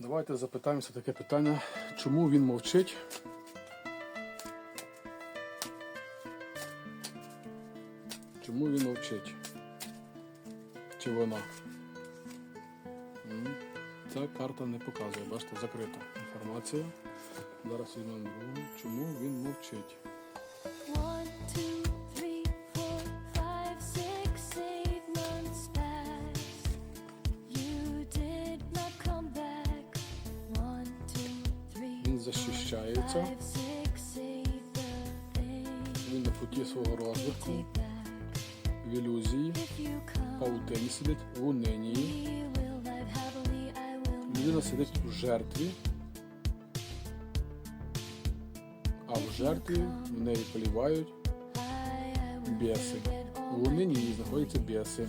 Давайте запитаємося таке питання, чому він мовчить? Чому він мовчить? Чи вона? Ця карта не показує, бачите, закрита інформація. Зараз візьмемо другу. Чому він мовчить? Three, Він на путі свого розвитку, в ілюзії, паутині сидить, в унинії. Людина сидить в жертві, а в жертві в неї полівають біси. В унині знаходяться біси.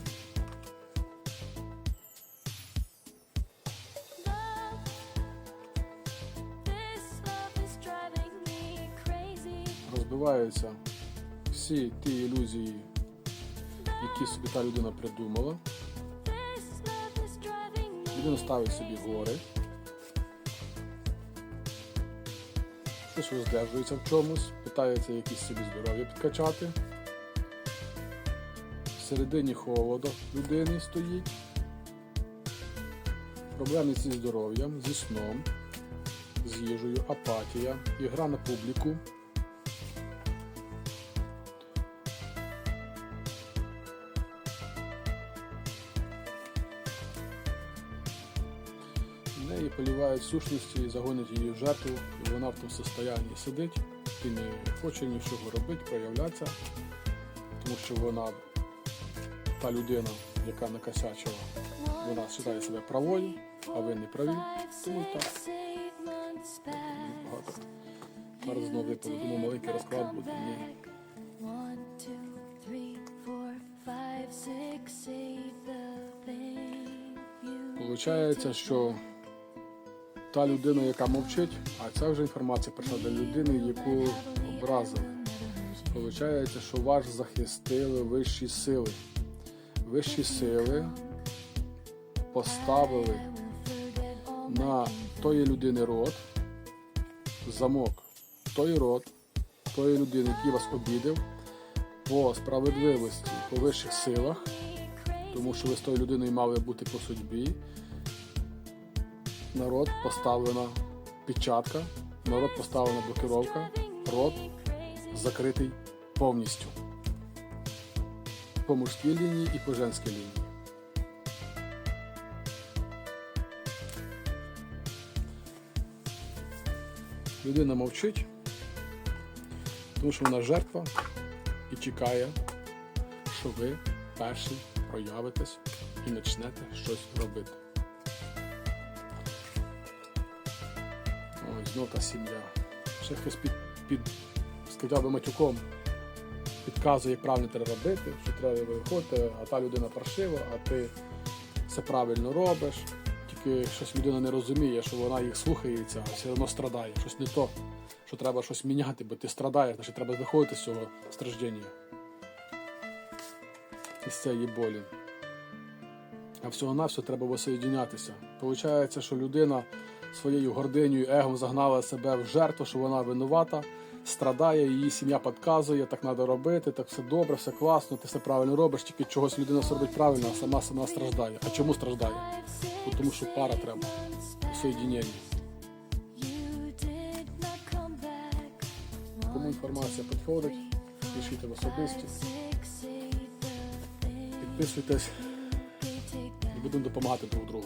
Розбиваються всі ті ілюзії, які собі та людина придумала. Людина ставить собі гори. Щось роздержується в чомусь, питається якісь собі здоров'я підкачати. Всередині холода людини стоїть. Проблеми зі здоров'ям, зі сном, з їжею, апатія, ігра на публіку. Неї полівають сущності і загонять її в жертву, і вона в тому состоянні сидить і не хоче нічого робити, проявлятися, тому що вона та людина, яка накосячила, вона вважає себе правою, а ви не праві. Тому так багато. Зараз знову випало, думаю, маленький розклад буде. Ні. Получається, що та людина, яка мовчить, а ця вже інформація прийшла до людини, яку образили. Получається, що вас захистили вищі сили. Вищі сили поставили на тої людини рот, замок, той рот, тої людини, який вас обідав, по справедливості, по вищих силах, тому що ви з тою людиною мали бути по судьбі. Народ поставлена печатка, народ поставлена блокировка, рот закритий повністю. По мужській лінії і по женській лінії. Людина мовчить, тому що вона жертва і чекає, що ви перший проявитесь і почнете щось робити. Ой, знов та сім'я. Ще хтось під, під сказав би матюком підказує, як правильно треба робити, що треба виходити, а та людина паршива, а ти все правильно робиш. Тільки щось людина не розуміє, що вона їх слухається, а все одно страдає. Щось не то, що треба щось міняти, бо ти страдаєш, значить треба виходити з цього страждення. Із цієї болі. А всього на все треба воссоєдінятися. Получається, що людина своєю гординою, егом загнала себе в жертву, що вона винувата, страдає, її сім'я підказує, так треба робити, так все добре, все класно, ти все правильно робиш, тільки чогось людина все робить правильно, а сама сама страждає. А чому страждає? Тому що пара треба, back. Кому інформація підходить, пишіть в особисті, підписуйтесь і будемо допомагати друг другу.